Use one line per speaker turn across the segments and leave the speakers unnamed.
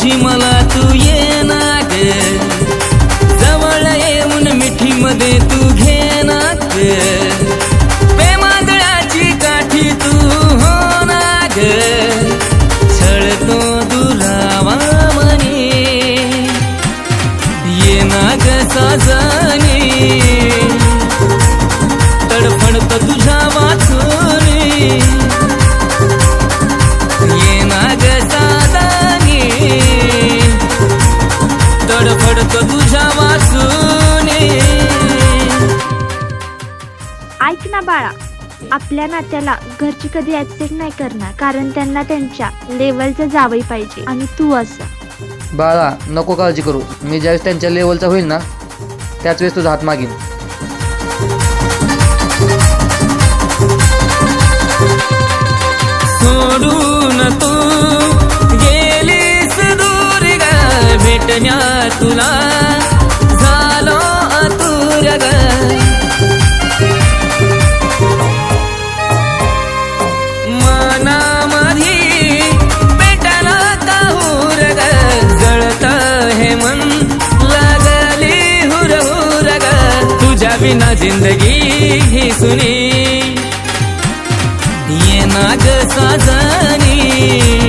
तुझी मला तू ये ना ग. जवळ येऊन मिठी मध्ये तू घे ना ग. प्रेमादळाची काठी तू हो ना ग. छळतो दुरावा मने ये ना ग
आपल्या नात्याला घरची कधी ऍक्सेप्ट नाही करणार कारण त्यांना त्यांच्या लेवलचं जावई पाहिजे. आणि तू असं.
बाळा नको काळजी करू. मी ज्यावेळेस त्यांच्या लेवलचा होईल ना त्याच वेळेस तुझा हात मागीन.
सोडून तू गेलीस दूर ग भेटण्या तुला बिना जिंदगी ही सुनी. ये नाग साजनी.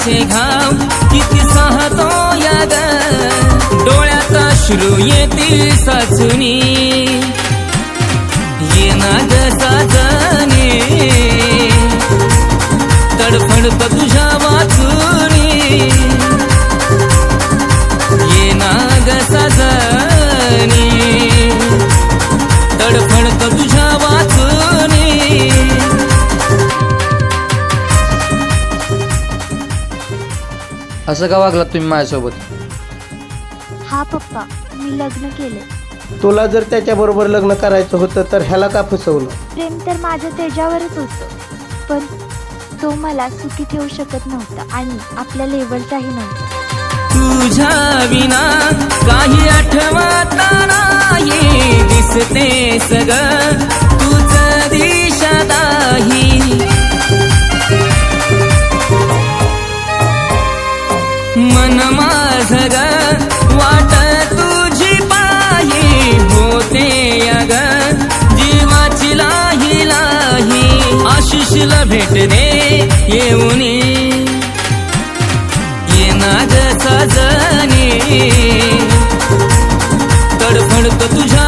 माझे घाव किती सहतो याद. डोळ्याचा डोळ्यात अश्रू येतील साचुनी. ये नाग साजने तडफडत तुझ्या वाचुनी
असं का वागलात तुम्ही माझ्यासोबत?
हा पप्पा मी लग्न केले.
तुला जर त्याच्याबरोबर लग्न करायचं होतं तर ह्याला का फसवलं?
प्रेम तर माझं त्याच्यावरच होतं. पण तो मला सुखी ठेवू शकत नव्हता आणि आपल्या लेवलचाही नव्हता.
तुझ्या विना काही आठवत नाही दिसते सग मन माझ ग वाट तुझी पाही होते अग. जीवाची लाही लाही आशिषला भेट दे येऊन ये नाग साजनी. तडफडत तुझ्या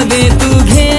मध्ये तू घे